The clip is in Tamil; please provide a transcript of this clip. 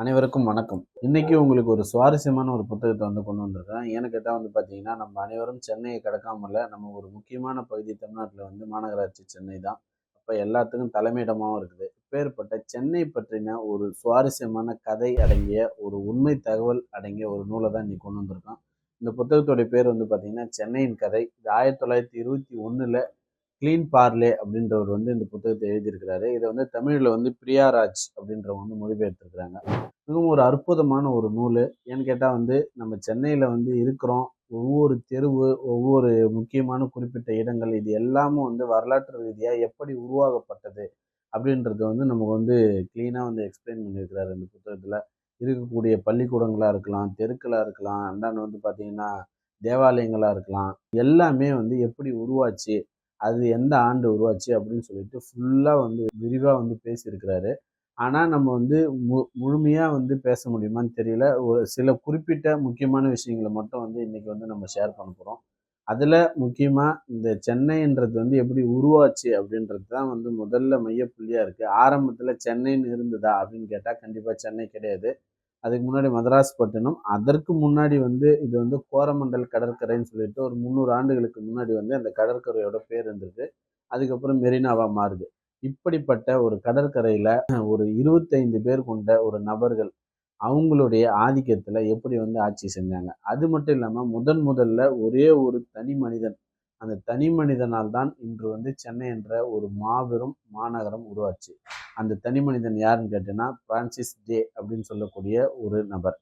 அனைவருக்கும் வணக்கம். இன்னைக்கு உங்களுக்கு ஒரு சுவாரஸ்யமான ஒரு புத்தகத்தை வந்து கொண்டு வந்திருக்கேன். ஏன்னு கேட்டால் வந்து பார்த்தீங்கன்னா நம்ம அனைவரும் சென்னையை கடக்காமல நம்ம ஒரு முக்கியமான பகுதி தமிழ்நாட்டில் வந்து மாநகராட்சி சென்னை தான். அப்போ எல்லாத்துக்கும் தலைமையிடமாகவும் இருக்குது. பேர்பட்ட சென்னை பற்றின ஒரு சுவாரஸ்யமான கதை அடங்கிய ஒரு உண்மை தகவல் அடங்கிய ஒரு நூலை தான் இன்னைக்கு கொண்டு வந்திருக்கோம். இந்த புத்தகத்துடைய பேர் வந்து பார்த்தீங்கன்னா சென்னையின் கதை. இது ஆயிரத்தி தொள்ளாயிரத்தி இருபத்தி ஒன்றில் கிளீன் பார்லே அப்படின்றவர் வந்து இந்த புத்தகத்தை எழுதியிருக்கிறாரு. இதை வந்து தமிழில் வந்து பிரியாராஜ் அப்படின்றவங்க வந்து மொழிபெயர்த்திருக்கிறாங்க. மிகவும் ஒரு அற்புதமான ஒரு நூல். ஏன்னு கேட்டால் வந்து நம்ம சென்னையில் வந்து இருக்கிறோம். ஒவ்வொரு தெருவு ஒவ்வொரு முக்கியமான குறிப்பிட்ட இடங்கள் இது எல்லாமும் வந்து வரலாற்று ரீதியாக எப்படி உருவாக்கப்பட்டது அப்படின்றத வந்து நமக்கு வந்து க்ளீனாக வந்து எக்ஸ்பிளைன் பண்ணியிருக்கிறாரு இந்த புத்தகத்தில். இருக்கக்கூடிய பள்ளிக்கூடங்களாக இருக்கலாம் தெருக்களாக இருக்கலாம் அண்டாண்டு வந்து பார்த்திங்கன்னா தேவாலயங்களாக இருக்கலாம். எல்லாமே வந்து எப்படி உருவாச்சு அது எந்த ஆண்டு உருவாச்சு அப்படின்னு சொல்லிட்டு ஃபுல்லாக வந்து விரிவாக வந்து பேசியிருக்கிறாரு. ஆனால் நம்ம வந்து மு முழுமையாக வந்து பேச முடியுமான்னு தெரியல. ஒரு சில குறிப்பிட்ட முக்கியமான விஷயங்களை மட்டும் வந்து இன்றைக்கி வந்து நம்ம ஷேர் பண்ண போகிறோம் அதில் முக்கியமாக இந்த சென்னைன்றது வந்து எப்படி உருவாச்சு அப்படின்றது தான் வந்து முதல்ல மையப்புள்ளியாக இருக்குது ஆரம்பத்தில் சென்னைன்னு இருந்ததா அப்படின்னு கேட்டால் கண்டிப்பாக சென்னை கிடையாது. அதுக்கு முன்னாடி மதராஸ் பட்டினம் அதற்கு முன்னாடி வந்து இது வந்து கோரமண்டல் கடற்கரைன்னு சொல்லிட்டு ஒரு முந்நூறு ஆண்டுகளுக்கு முன்னாடி வந்து அந்த கடற்கரையோட பேர் இருந்திருக்கு. அதுக்கப்புறம் மெரினாவாக மாறுது. இப்படிப்பட்ட ஒரு கடற்கரையில் ஒரு இருபத்தைந்து பேர் கொண்ட ஒரு நபர்கள் அவங்களுடைய ஆதிக்கத்தில் எப்படி வந்து ஆட்சி செஞ்சாங்க. அது மட்டும் இல்லாமல் முதன் முதல்ல ஒரே ஒரு தனி மனிதன் அந்த தனி மனிதனால் தான் இன்று வந்து சென்னை என்ற ஒரு மாபெரும் மாநகரம் உருவாச்சு. அந்த தனி மனிதன் யாருன்னு கேட்டீங்கன்னா பிரான்சிஸ் டே அப்படின்னு சொல்லக்கூடிய ஒரு நபர்.